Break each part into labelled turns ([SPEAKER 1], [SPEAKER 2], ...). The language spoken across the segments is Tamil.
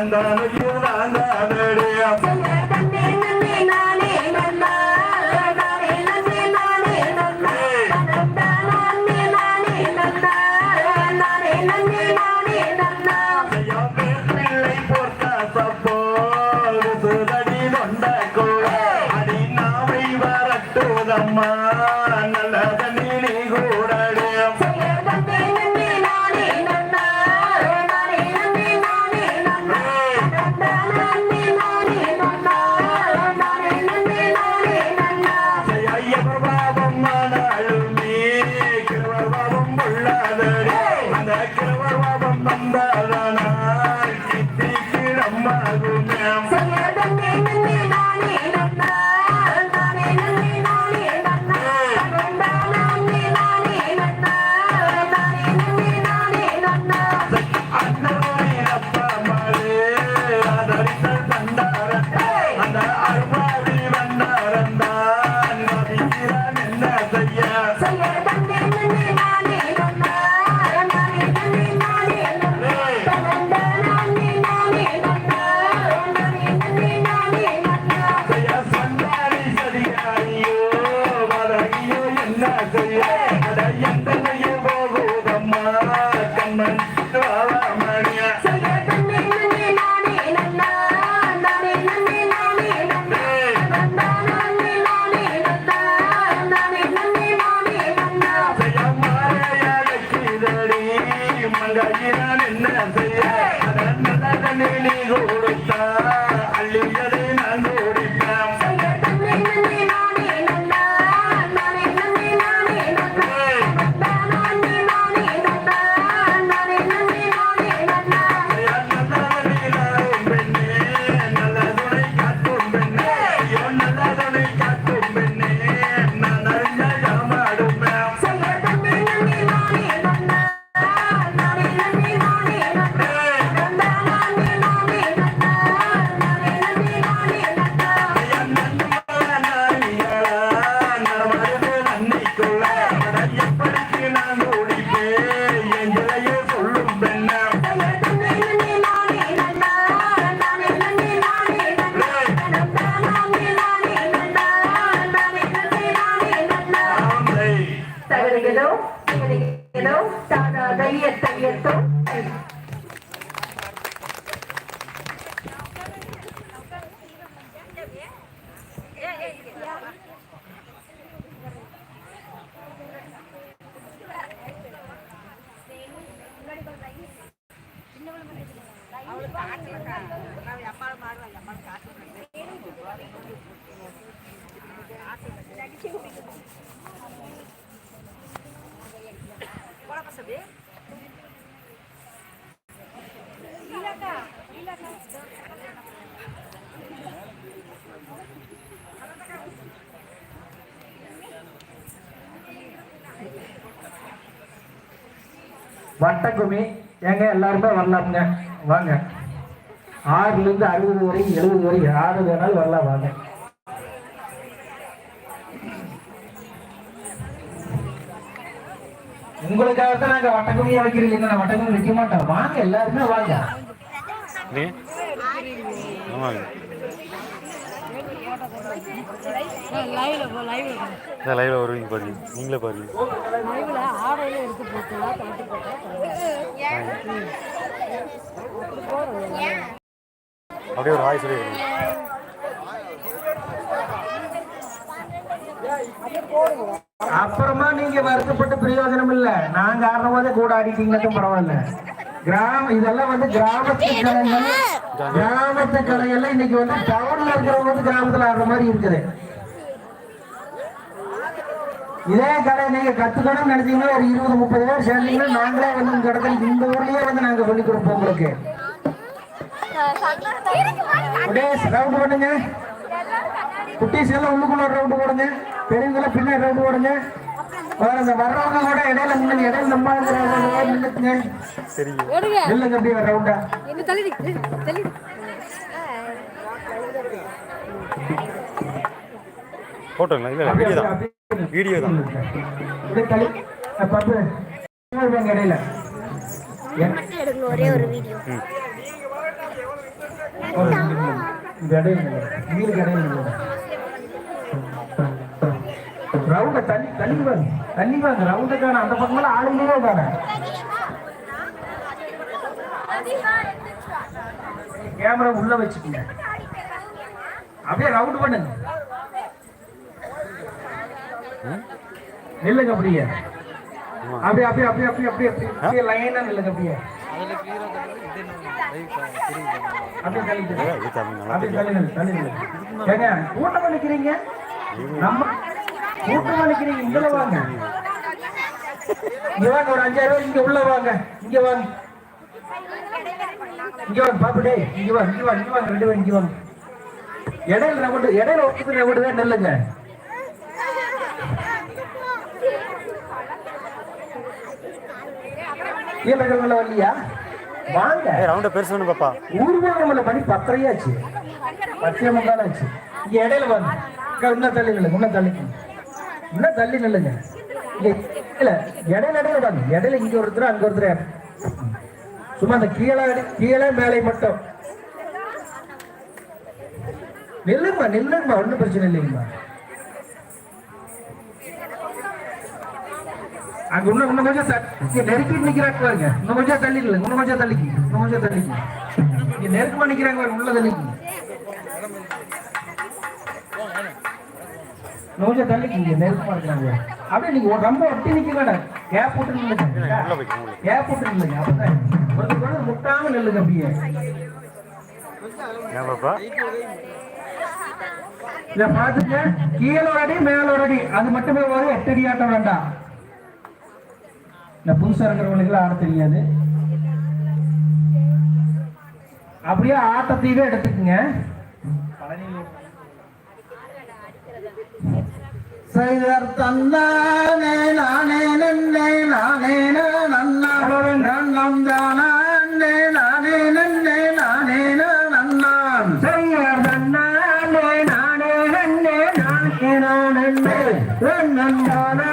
[SPEAKER 1] அம்மா ಮನೆಯಲ್ಲಿ ರೋ
[SPEAKER 2] ತಗಲಿಗೆದು ತಗಲಿಗೆದು ತಾನ ದೈಯತ್ತ
[SPEAKER 3] வட்டக்குமி ஏங்க எல்லாருமே வரலாமுங்க வாங்க. ஆறுல இருந்து அறுபது வரைக்கும் எழுபது வரைக்கும் யாரு வேணாலும் வரலாம் வாங்க. உங்களுக்காக தான் நாங்க வட்டக்குமியா வைக்கிறீங்க நான் வட்டக்குமி வைக்க மாட்டோம். வாங்க எல்லாருமே வாங்க.
[SPEAKER 4] நீ ஆமாங்க
[SPEAKER 5] லைவ்ல போ. லைவ்ல
[SPEAKER 4] இந்த லைவ்ல வருவீங்க பாருங்க. நீங்களே பாருங்க.
[SPEAKER 5] லைவ்ல ஆடையில எடுத்து போட்டுலாம் கட்டி
[SPEAKER 4] அப்படியே ஒரு ஹாய் சொல்லி
[SPEAKER 3] அப்புறமா நீங்க வருத்தப்பட்டு பிரயோஜனம் இல்ல. நாங்க ஆடுற போதே கூட ஆடிட்டீங்கன்னாக்கும் பரவாயில்ல. கிராம இதெல்லாம் வந்து கிராமத்து கலைகள் கிராமத்து கலைகள்ல இன்னைக்கு வந்து டவுன்ல இருக்கிறவங்க வந்து கிராமத்துல ஆடுற மாதிரி இருக்குது. இதே கலை நீங்க கத்துக்கணும்னு நினைச்சீங்கன்னா ஒரு இருபது முப்பது பேர் சேர்ந்தீங்கன்னா நாங்களே வந்து இந்த இடத்துல இந்த ஊர்லயே வந்து நாங்க சொல்லி கொடுப்போம் உங்களுக்கு. ரவுண்ட் பண்ணுங்க. குட்டீஸ் எல்லாம் உள்ளுக்குள்ள ரவுண்டு போடுங்க. பெரியவங்க பின்னாடி ரவுண்டு போடுங்க. வேற வர்றவங்க கூட இடையில நின்று இடையில நம்ம நின்றுக்குங்க
[SPEAKER 4] சரி
[SPEAKER 3] இல்லைங்க அப்படியே ரவுண்டா
[SPEAKER 5] என்ன தள்ளி தள்ளி
[SPEAKER 4] போட்டோங்களா? இல்லை வீடியோ தான். வீடியோ தான்.
[SPEAKER 6] ஒரே ஒரு வீடியோ.
[SPEAKER 3] ரவுண்ட தள்ளி தள்ளி வாங்க தள்ளி வாங்க அந்த பக்கமெல்லாம் ஆளுங்களே தானே கேமரா உள்ள வச்சுக்கோங்க. அப்படியே ரவுண்ட் பண்ணுங்க நில்லுங்க அப்படியே. அப்படியே அப்படியே அப்படியே அப்படியே அப்படியே அப்படியே லைனா நில்லுங்க அப்படியே. கூட்டம் நினைக்கிறீங்க நம்ம கூட்டம் நினைக்கிறீங்க இங்க வாங்க. இங்க ஒரு அஞ்சாயிரம் பேர் உள்ள வாங்க. இங்க வாங்க. இங்க வாங்க பாப்படே இங்க வாங்க இங்க வாங்க ரெண்டு பேரும் இங்க வாங்க. இடையில ரவுண்டு இடையில ஒருத்தர் ரவுண்டு தான் நில்லுங்க. கீழே வரலையா? வாங்க.
[SPEAKER 4] ரவுண்டை பெருசு வேணும் பாப்பா.
[SPEAKER 3] ஊர்வலம்ல மணி பத்தரையாச்சு. பத்தே முக்கால் ஆச்சு இங்க இடையில வாங்க இன்னும் தள்ளி நில்லுங்க இன்னும் தள்ளி. இன்னும் தள்ளி நில்லுங்க. இல்ல இல்ல இடையில இடையில வாங்க இடையில இங்க ஒருத்தர் அங்க ஒருத்தர். சும்மா அந்த கீழே கீழே மேலே மட்டும். நில்லுங்கம்மா நில்லுங்கம்மா ஒன்றும் பிரச்சனை இல்லைங்கம்மா. அங்க இன்னும் இன்னும் கொஞ்சம் த- நெருக்கி நிக்கிறாங்க பாருங்க. இன்னும் கொஞ்சம் தள்ளிக்கல இன்னும் கொஞ்சம் தள்ளிக்கு இன்னும் கொஞ்சம் தள்ளிக்கு இங்க நெருக்கமா நிக்கிறாங்க பாருங்க உள்ள தள்ளிக்கு இன்னும் கொஞ்சம் தள்ளிக்கு இங்க நெருக்கமா இருக்கிறாங்க அப்படியே நீங்க ஒரு ரொம்ப ஒட்டி நிக்க வேண்டாம் கேப் போட்டு நில்லுங்க. கேப் போட்டு நில்லுங்க அப்பதான் முட்டாம நில்லுங்க அப்படியே இத பாத்துங்க கீழே ஒரு அடி ஒரு அது மட்டுமே வரும் எட்டு அடி ஆட்டம் வேண்டாம் இந்த புதுசா இருக்கிறவங்களுக்கு ஆட தெரியாது. அப்படியே ஆட்டத்தையே எடுத்துக்கங்க.
[SPEAKER 7] செய்தர் தந்தானே நானே நன்னே நானே நன்னா நன்னம் தானே நன்றான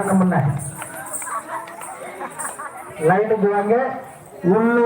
[SPEAKER 7] சாமி பாட்டுக்கு ஆடணும்ல லைனுக்கு வாங்க. உள்ளூர்